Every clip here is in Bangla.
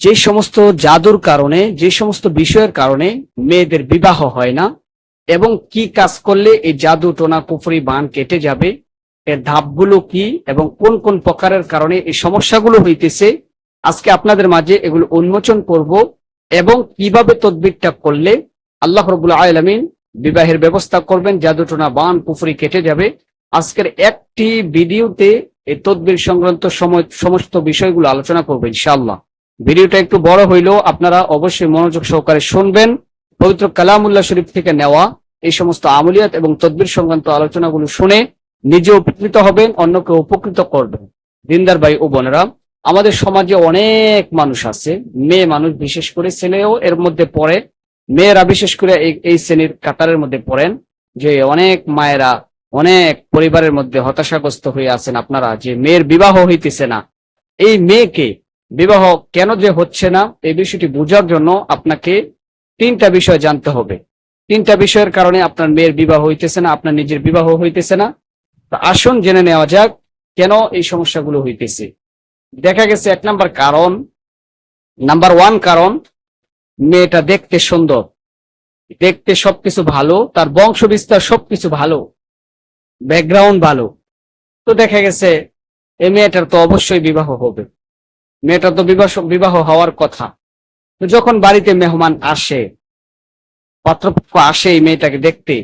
যে সমস্ত জাদুর কারণে, যে সমস্ত বিষয়ের কারণে মেয়েদের বিবাহ হয় না এবং কি কাজ করলে এই জাদু টোনা কুফরি বান কেটে যাবে, এর ধাপগুলো কি এবং কোন কোন প্রকারের কারণে এই সমস্যাগুলো হইতেছে, আজকে আপনাদের মাঝে এগুলো উন্মোচন করব এবং কীভাবে তদবিরটা করলে আল্লাহ রবুল্লা আলমিন বিবাহের ব্যবস্থা করবেন, জাদু টোনা বান কুফরি কেটে যাবে। আজকের একটি ভিডিওতে এই তদবির সংক্রান্ত সময় সমস্ত বিষয়গুলো আলোচনা করব ইনশাআল্লাহ। ভিডিওটা একটু বড় হইলেও আপনারা অবশ্যই মনোযোগ সহকারে শুনবেন। পবিত্র কালামুল্লাহ শরীফ থেকে নেওয়া এই সমস্ত আমলিয়াত এবং তদবির সংক্রান্ত আলোচনাগুলো শুনে নিজে উপকৃত হবেন অন্যকে উপকৃত করবেন। দিনদার ভাই ও বোনেরা, আমাদের সমাজে অনেক মানুষ আছে, মেয়ে মানুষ বিশেষ করে ছেলেও এর মধ্যে পড়ে। মেয়েরা বিশেষ করে এই এই শ্রেণির কাতারের মধ্যে পড়েন, যে অনেক মায়েরা অনেক পরিবারের মধ্যে হতাশাগ্রস্ত হয়ে আছেন আপনারা, যে মেয়ের বিবাহ হইতেছে না। এই মেয়েকে বিবাহ কেন যে হচ্ছে না, এই বিষয়টি বোঝার জন্য আপনাকে তিনটা বিষয় জানতে হবে। তিনটা বিষয়ের কারণে আপনার মেয়ের বিবাহ হইতেছে না, আপনার নিজের বিবাহ হইতেছে না। আসুন জেনে নেওয়া যাক কেন এই সমস্যাগুলো হইতেছে। দেখা গেছে এক নাম্বার কারণ, নাম্বার ওয়ান কারণ, মেয়েটা দেখতে সুন্দর। দেখতে সবকিছু ভালো, তার বংশ বিস্তার সবকিছু ভালো, ব্যাকগ্রাউন্ড ভালো। তো দেখা গেছে, এই মেয়েটার তো অবশ্যই বিবাহ হবে। মেয়েটার তো বিবাহ বিবাহ হওয়ার কথা। যখন বাড়িতে মেহমান আসে, পাত্রপক্ষ আসে এই মেয়েটাকে দেখতে,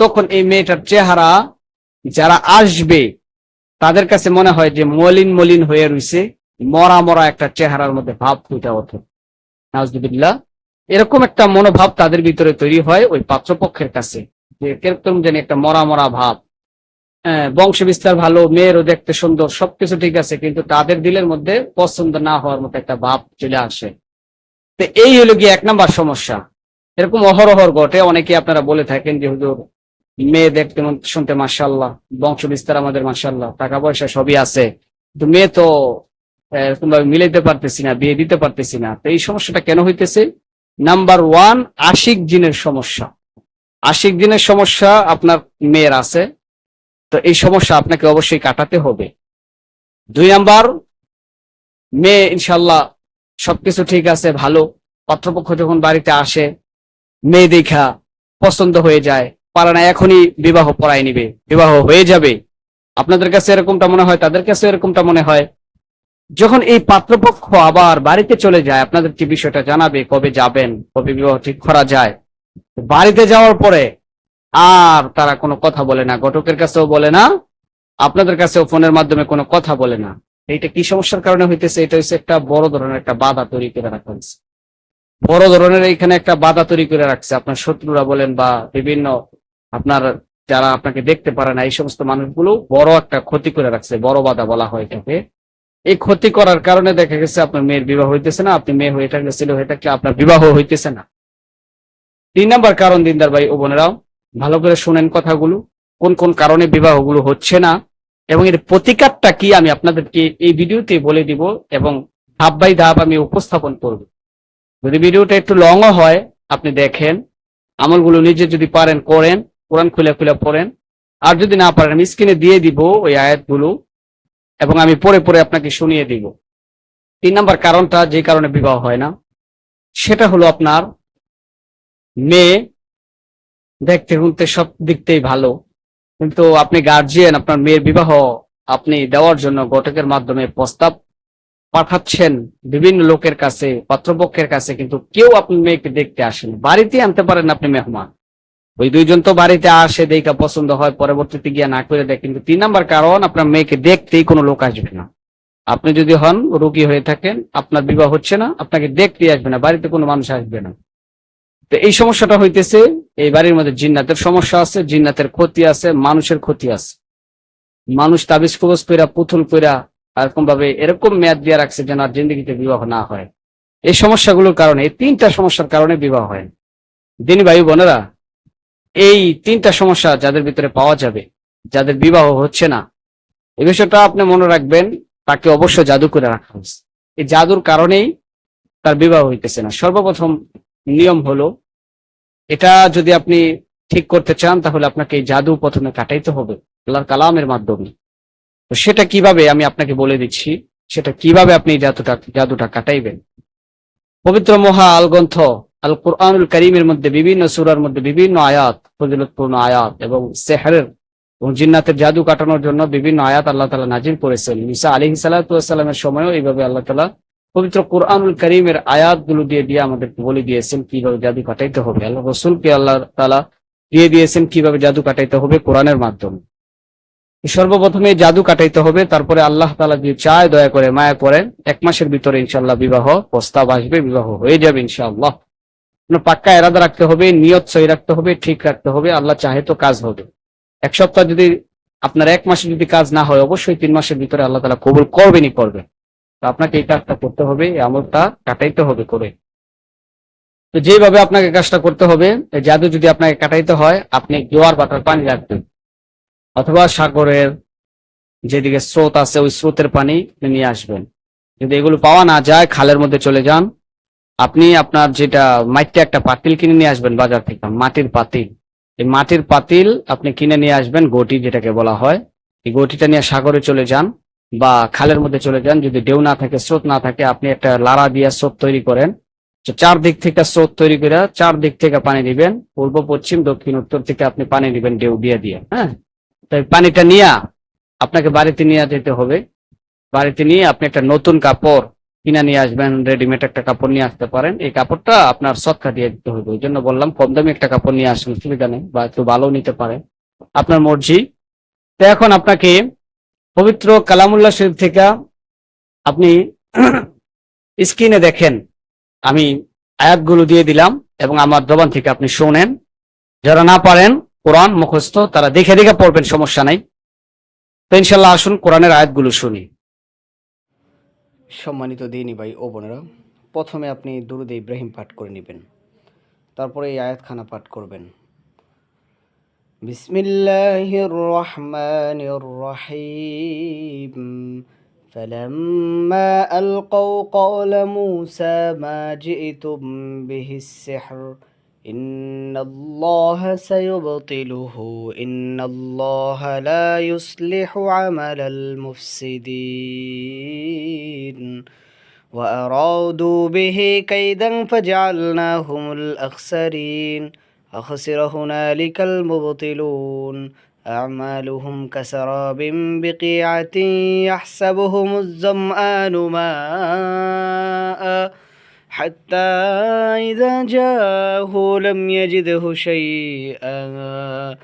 তখন এই মেয়েটার চেহারা যারা আসবে, তাদের কাছে মনে হয় যে মলিন মলিন হয়ে রয়েছে মরা মরা একটা চেহারার মধ্যে ভাব ফুটে ওঠে। নাজদুবিল্লাহ এরকম একটা মনোভাব তাদের ভিতরে তৈরি হয় ওই পাত্রপক্ষের কাছে, যে কীরকম যেন একটা মরা মরা ভাব। বংশ বিস্তার ভালো, মেয়েরও দেখতে সুন্দর, সবকিছু ঠিক আছে, কিন্তু তাদের দিলের মধ্যে পছন্দ না হওয়ার মতো একটা ভাব চলে আসে। তো এই হলো গিয়ে এক নাম্বার সমস্যা। এরকম অহরহর ঘটে অনেকে আপনারা বলে থাকেন যে, হুজুর, মেয়ে দেখতে শুনতে মাসাল্লাহ বংশ বিস্তার আমাদের মাসাল্লাহ টাকা পয়সা সবই আছে। কিন্তু মেয়ে তো এরকম ভাবে মিলাইতে পারতেছি না, বিয়ে দিতে পারতেছি না। তো এই সমস্যাটা কেন হইতেছে? নাম্বার ওয়ান, আশিক জিনের সমস্যা। আশিক জিনের সমস্যা আপনার মেয়ের আছে। তো এই সমস্যা আপনাকে অবশ্যই কাটাতে হবে। দুই নাম্বার, মেয়ে ইনশাল্লাহ সবকিছু ঠিক আছে, ভালো। পাত্রপক্ষ যখন বাড়িতে আসে, মেয়ে দেখা পছন্দ হয়ে যায়, পারে না, এখনই বিবাহ পড়াই নিবে। বিবাহ হয়ে যাবে। আপনাদের কাছে এরকমটা মনে হয়, তাদের কাছে এরকমটা মনে হয়। যখন এই পাত্রপক্ষ আবার বাড়িতে চলে যায় আপনাদেরকে বিষয়টা জানাবে? কবে যাবেন? কবে বিবাহ ঠিক করা যায়? বাড়িতে যাওয়ার পরে আর তারা কোনো কথা বলে না। ঘটকের কাছেও বলে না, আপনাদের কাছেও ফোনের মাধ্যমে কোনো কথা বলে না। এইটা কি সমস্যার কারণে হইতেছে? এটা হচ্ছে একটা বড় ধরনের একটা বাধা তৈরি করে রাখা হয়েছে। বড় ধরনের এইখানে একটা বাধা তৈরি করে রাখছে। আপনার শত্রুরা বলেন বা বিভিন্ন আপনার যারা আপনাকে দেখতে পারে না, এই সমস্ত মানুষগুলো বড় একটা ক্ষতি করে রাখছে, বড় বাধা বলা হয় এটাকে। এই ক্ষতি করার কারণে দেখা গেছে আপনার মেয়ের বিবাহ হইতেছে না, আপনি মেয়ে হয়ে থাকলে ছেলে হয়ে থাকলে আপনার বিবাহ হইতেছে না। তিন নম্বর কারণ দিনদার ভাই ও বোনেরাও ভালো করে শুনেন কথাগুলো, কোন কোন কারণে বিবাহগুলো হচ্ছে না, এবং এর প্রতিকারটা কি আমি আপনাদেরকে এই ভিডিওতে বলে দিব এবং ধাপ বাই ধাপ আমি উপস্থাপন করব। যদি ভিডিওটা একটু লংও হয়, আপনি দেখেন, আমলগুলো নিজে যদি পারেন করেন, কোরআন খুলে খুলে পড়েন, আর যদি না পারেন, আমি স্ক্রিনে দিয়ে দিব ওই আয়াতগুলো, এবং আমি পরে পরে আপনাকে শুনিয়ে দিব। তিন নম্বর কারণটা যে কারণে বিবাহ হয় না, সেটা হলো আপনার মেয়ে দেখতে শুনতে সব দিকতেই ভালো। কিন্তু আপনি গার্জিয়ান আপনার মেয়ের বিবাহ আপনি দেওয়ার জন্য ঘটকের মাধ্যমে প্রস্তাব পাঠাচ্ছেন বিভিন্ন লোকের কাছে, পাত্রপক্ষের কাছে, কিন্তু কেউ আপনি মেয়েকে দেখতে আসেন। বাড়িতে আনতে পারেন আপনি মেহমান। ওই দুইজন তো বাড়িতে আসে, দেখা পছন্দ হয়, পরবর্তীতে গিয়ে না করে দেয়। কিন্তু তিন নম্বর কারণ, আপনার মেয়েকে দেখতেই কোনো লোক আসবে না। আপনি যদি হন, রোগী হয়ে থাকেন, আপনার বিবাহ হচ্ছে না, আপনাকে দেখতে আসবে না, বাড়িতে কোনো মানুষ আসবে না। তো এই সমস্যাটা হইতেছে, এই বাড়ির মধ্যে জিন্নাতের সমস্যা আছে, জিন্নাতের ক্ষতি আছে, মানুষের ক্ষতি আছে। মানুষ তাবিজ কবজ পেরা পুতুল পেরা এরকম ভাবে এরকম মেয়াদ দিয়ে রাখছে যেন আর জিন্দগিতে বিবাহ না হয়। এই সমস্যাগুলোর কারণে, এই তিনটা সমস্যার কারণে বিবাহ হয়। দিনী ভাই বোনেরা, এই তিনটা সমস্যা যাদের ভিতরে পাওয়া যাবে, যাদের বিবাহ হচ্ছে না, এ বিষয়টা আপনি মনে রাখবেন, তাকে অবশ্য জাদু করে রাখা হয়েছে। এই জাদুর কারণেই তার বিবাহ হইতেছে না। সর্বপ্রথম নিয়ম হলো, এটা যদি আপনি ঠিক করতে চান, তাহলে আপনাকে জাদু প্রথমে কাটাইতে হবে, আল্লাহর কালামের মাধ্যমে। তো সেটা কীভাবে আমি আপনাকে বলে দিচ্ছি, সেটা কীভাবে আপনি জাদুটা জাদুটা কাটাইবেন? পবিত্র মহা আল গ্রন্থ আল কোরআনুল করিমের মধ্যে বিভিন্ন সূরার মধ্যে বিভিন্ন আয়াত, ফজিলতপূর্ণ আয়াত এবং সেহরের এবং জিন্নাতের জাদু কাটানোর জন্য বিভিন্ন আয়াত আল্লাহ তালা নাজির করেছেন। মুসা আলী সালাতামের সময়ও এইভাবে আল্লাহ তালা পবিত্র কোরআনুল করিমের আয়াতগুলো দিয়ে দিয়ে আমাদেরকে বলে দিয়েছেন কীভাবে জাদু কাটাইতে হবে। আল্লাহ রসুলকে আল্লাহ তালা দিয়ে দিয়েছেন কীভাবে জাদু কাটাইতে হবে কোরআনের মাধ্যমে। সর্বপ্রথমে জাদু কাটাইতে হবে, তারপরে আল্লাহ তালা যদি চায় দয়া করে মায়া করেন, এক মাসের ভিতরে ইনশাল্লাহ বিবাহ, প্রস্তাব আসবে, বিবাহ হয়ে যাবে ইনশাআল্লাহ। পাক্কা এরাদা রাখতে হবে, নিয়ত সহি রাখতে হবে, ঠিক রাখতে হবে, আল্লাহ চাহে তো কাজ হবে। এক সপ্তাহ যদি আপনার এক মাসে যদি কাজ না হয়, অবশ্যই তিন মাসের ভিতরে আল্লাহ তালা কবুল করবেনই করবে তো আপনাকে এই কাজটা করতে হবে, এই আমলটা কাটাইতে হবে করে। তো যেভাবে আপনাকে কাজটা করতে হবে জাদু যদি আপনাকে কাটাইতে হয়, আপনি জোয়ার বাটার পানি রাখবেন। অথবা সাগরের যেদিকে স্রোত আছে, ওই স্রোতের পানি নিয়ে আসবেন। যদি এগুলো পাওয়া না যায়, খালের মধ্যে চলে যান। আপনি আপনার যেটা মাটিতে একটা পাতিল কিনে নিয়ে আসবেন বাজার থেকে, মাটির পাতিল। এই মাটির পাতিল আপনি কিনে নিয়ে আসবেন, গটি যেটাকে বলা হয়। এই গটিটা নিয়ে সাগরে চলে যান। বা খালের মধ্যে চলে যান, যদি ঢেউ না থাকে, স্রোত না থাকে, আপনি একটা লারা দিয়ে স্রোত তৈরি করেন। চার দিক থেকে স্রোত তৈরি করে চার দিক থেকে পানি দিবেন। পূর্ব, পশ্চিম, দক্ষিণ, উত্তর থেকে আপনি পানি দিবেন ঢেউ দিয়ে দিয়ে হ্যাঁ? তাই পানিটা নিয়ে আপনাকে বাড়িতে নিয়ে যেতে হবে। বাড়িতে নিয়ে আপনি একটা নতুন কাপড় কিনে নিয়ে আসবেন রেডিমেড একটা কাপড় নিয়ে আসতে পারেন। এই কাপড়টা আপনার সৎকা দিয়ে দিতে হবে। ওই জন্য বললাম, কম দামি একটা কাপড় নিয়ে আসেন, সুবিধা নেই, বা একটু ভালো নিতে পারেন। আপনার মর্জি। তো এখন আপনাকে পবিত্র কালামুল্লাহ শরীফ থেকে আপনি স্ক্রিনে দেখেন, আমি আয়াতগুলো দিয়ে দিলাম এবং আমার জবান থেকে আপনি শোনেন। যারা না পারেন, কোরআন মুখস্থ, তারা দেখে দেখে পড়বেন, সমস্যা নাই। তো ইনশাল্লাহ আসুন, কোরআনের আয়াতগুলো শুনি। সম্মানিত দিনী ভাই ও বোনেরা, প্রথমে আপনি দুরুদ ইব্রাহিম পাঠ করে নেবেন, তারপরে এই আয়াতখানা পাঠ করবেন। بسم الله الرحمن الرحيم. فلما ألقوا قال موسى ما جئتم به السحر إن الله سيبطله إن الله لا يصلح عمل المفسدين. وأرادوا به كيدا فجعلناهم الأخسرين. أخسر هنالك المبطلون. أعمالهم كسراب بقيعة يحسبهم الظمآن ماءً. حتى إذا جاءه لم يجده شيئا.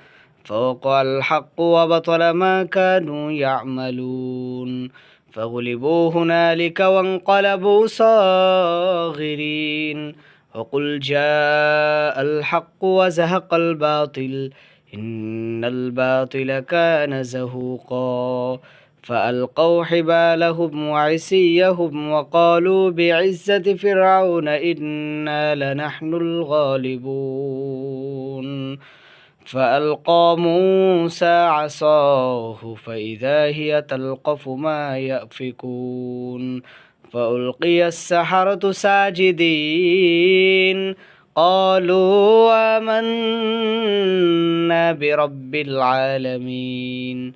فوقع الحق وبطل ما كانوا يعملون. فغلبوا هنالك وانقلبوا صاغرين. وقل جاء الحق وزهق الباطل إن الباطل كان زهوقا. فألقوا حبالهم وعصيهم وقالوا بعزة فرعون إنا لنحن الغالبون. فألقى موسى عصاه فإذا هي تلقف ما يأفكون. فألقي السحرة ساجدين. قالوا آمنا برب العالمين.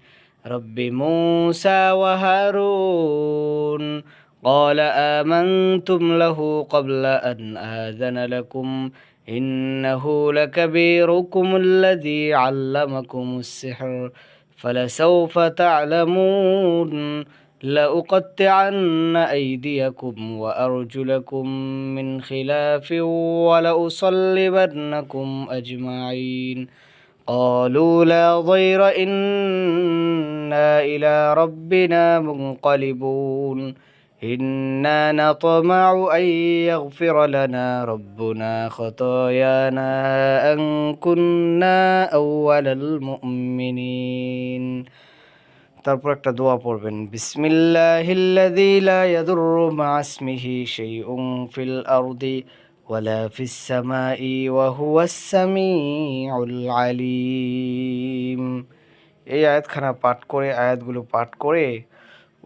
رب موسى وهارون. قال آمنتم له قبل أن آذن لكم. إنه لكبيركم الذي علمكم السحر. فلسوف تعلمون. لأقطعن أيديكم وأرجلكم من خلاف ولأصلبنكم أجمعين. قالوا لا ضير إنا إلى ربنا منقلبون. إنا نطمع أن يغفر لنا ربنا خطايانا أن كنا أول المؤمنين. তারপর একটা দোয়া পড়বেন। শাইউন ফিল ওয়ালা আলিম। এই আয়াতখানা পাঠ করে, আয়াতগুলো পাঠ করে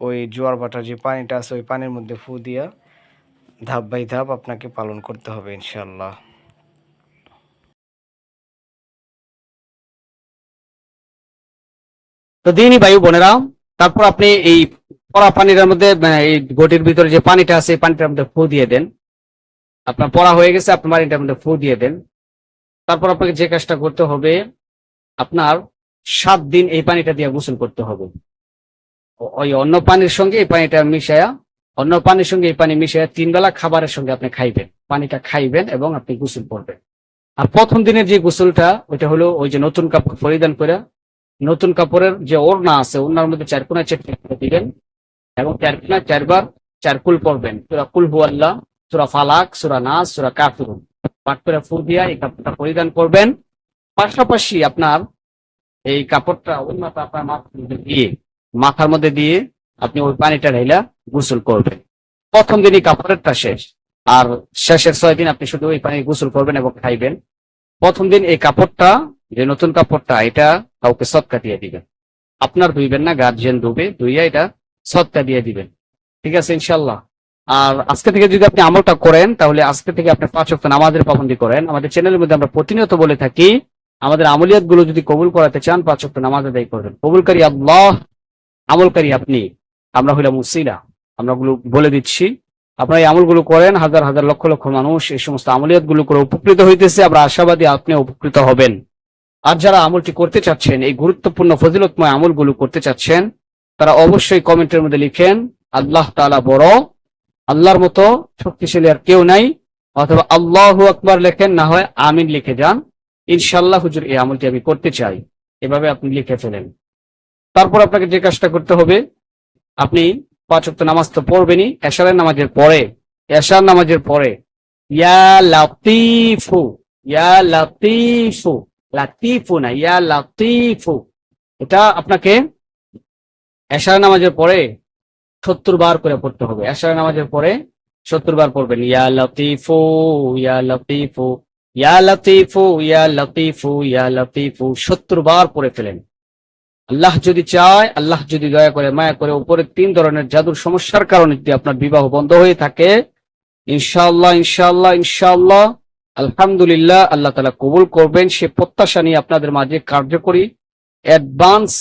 ওই জোয়ার বাটার যে পানিটা আছে, ওই পানির মধ্যে ফু দিয়া ধাপ বাই ধাপ আপনাকে পালন করতে হবে ইনশাল্লাহ তো দিনই বায়ু বোনেরা। তারপর আপনি এই পরা পানির মধ্যে এই গটির ভিতরে যে পানিটা আছে পানিটার মধ্যে ফু দিয়ে দেন। আপনার পড়া হয়ে গেছে আপনি পানিটার মধ্যে ফু দিয়ে দেন। তারপর আপনাকে যে কাজটা করতে হবে, আপনার সাত দিন এই পানিটা দিয়ে গোসল করতে হবে। ওই অন্য পানির সঙ্গে এই পানিটা মিশায়া, অন্য পানির সঙ্গে এই পানি মিশায়া তিন বেলা খাবারের সঙ্গে আপনি খাইবেন। পানিটা খাইবেন এবং আপনি গোসল করবেন। আর প্রথম দিনের যে গোসলটা, ওইটা হলো ওই যে নতুন কাপড় পরিধান করে নতুন কাপড়ের যে ওড়না আছে, ওড়নার মধ্যে চার কোনা চেটে করে দিবেন এবং চার কোনা চারবার চার কুল পড়বেন সুরা কুল হু আল্লাহ সুরা ফালাক, সুরা নাস, সুরা কাফিরুন। পাঠ করে ফুল দিয়া এই কাপড়টা পরিধান করবেন। পাশাপাশি আপনার এই কাপড়টা ওড়নাটা আপনার মাথার মধ্যে দিয়ে, মাথার মধ্যে দিয়ে আপনি ওই পানিটা ঢাইলা গোসল করবেন। প্রথম দিনই কাপড়েরটা শেষ। আর শেষের ছয় দিন আপনি শুধু ওই পানি গোসল করবেন এবং খাইবেন। প্রথম দিন এই কাপড়টা যে নতুন কাপড়টা, এটা কাউকে সৎকা দিয়ে দিবেন। আপনার ধুইবেন না গার্জিয়ান ধুবে, ধুইয়া এটা সৎকা দিয়ে দিবেন। ঠিক আছে ইনশাল্লাহ আর আজকে থেকে যদি আপনি আমলটা করেন, তাহলে আজকে থেকে আপনি পাঁচ অক্ট নামাজের পাবন্দি করেন। আমাদের চ্যানেলের মধ্যে আমরা প্রতিনিয়ত বলে থাকি, আমাদের আমলিয়াতগুলো যদি কবুল করাতে চান, পাঁচ অক্ট নামাজ আদায় করবেন। কবুলকারী আল্লাহ, আমলকারী আপনি। আমরা হইলাম মুসিলা আমরা গুলো বলে দিচ্ছি। আপনারা এই আমলগুলো করেন, হাজার হাজার লক্ষ লক্ষ মানুষ এই সমস্ত আমলিয়াতগুলো করে উপকৃত হইতেছে। আমরা আশাবাদী আপনি উপকৃত হবেন। আর যারা আমলটি করতে চাচ্ছেন, এই গুরুত্বপূর্ণ ফজিলতময় আমলগুলো করতে চাচ্ছেন, তারা অবশ্যই কমেন্টের মধ্যে লিখেন, আল্লাহ তাআলা বড়, আল্লাহর মতো শক্তিশালী আর কেউ নাই, অথবা আল্লাহ আকবার লেখেন, না হয় আমিন লিখে যান। ইনশাল্লাহ হুজুর, এই আমলটি আমি করতে চাই। এভাবে আপনি লিখে ফেলেন। তারপর আপনাকে যে কাজটা করতে হবে, আপনি পাঁচ ওয়াক্ত নামাজ তো পড়বেনই, এশারের নামাজের পরে, এশার নামাজের পরে, ইয়া লাতিফু ইয়া লাতিফু লাতিফু না ইয়া লাতিফু। এটা আপনাকে এশার নামাজের পরে সত্তর বার করে পড়তে হবে। এশার নামাজের পরে সত্তর বার পড়বেন। ইয়া লতিফু ইয়া লতিফু ইয়া লতিফু ইয়া লতিফু ইয়া লতিফু। সত্তর বার পড়ে ফেলেন। আল্লাহ যদি চায়, আল্লাহ যদি দয়া করে, মায়া করে উপরে তিন ধরনের জাদুর সমস্যার কারণে যদি আপনার বিবাহ বন্ধ হয়ে থাকে, ইনশাআল্লাহ ইনশাআল্লাহ ইনশাআল্লাহ আলহামদুলিল্লাহ, আল্লাহ তালা কবুল করবেন। সে প্রত্যাশা নিয়ে আপনাদের মাঝে কার্যকরী, অ্যাডভান্স,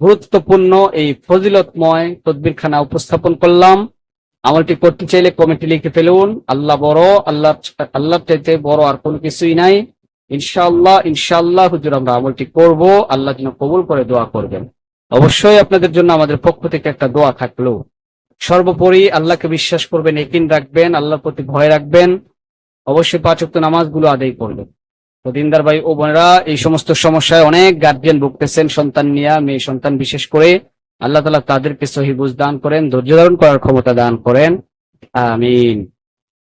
গুরুত্বপূর্ণ এই ফজিলতময় তদবিরখানা উপস্থাপন করলাম। আমলটি করতে চাইলে কমেন্টে লিখে ফেলুন, আল্লাহ বড়, আল্লাহ আল্লাহ চাইতে বড় আর কোনো কিছুই নাই। ইনশাআল্লাহ ইনশাআল্লাহ হুজুর, আমরা আমলটি করব, আল্লাহ যেন কবুল করে দোয়া করবেন। অবশ্যই আপনাদের জন্য আমাদের পক্ষ থেকে একটা দোয়া থাকল। সর্বোপরি আল্লাহকে বিশ্বাস করবেন একিন রাখবেন, আল্লাহর প্রতি ভয় রাখবেন। অবশ্যই পাঁচ ওয়াক্ত নামাজগুলো আদায় করবেন তো দিনদার ভাই ও বোনেরা, এই সমস্ত সমস্যায় অনেক গার্জিয়ান ভুগতেছেন, সন্তান নিয়ে, মেয়ে সন্তান বিশেষ করে। আল্লাহ তালা তাদেরকে সহিবুজ দান করেন, ধৈর্য ধারণ করার ক্ষমতা দান করেন। আমিন।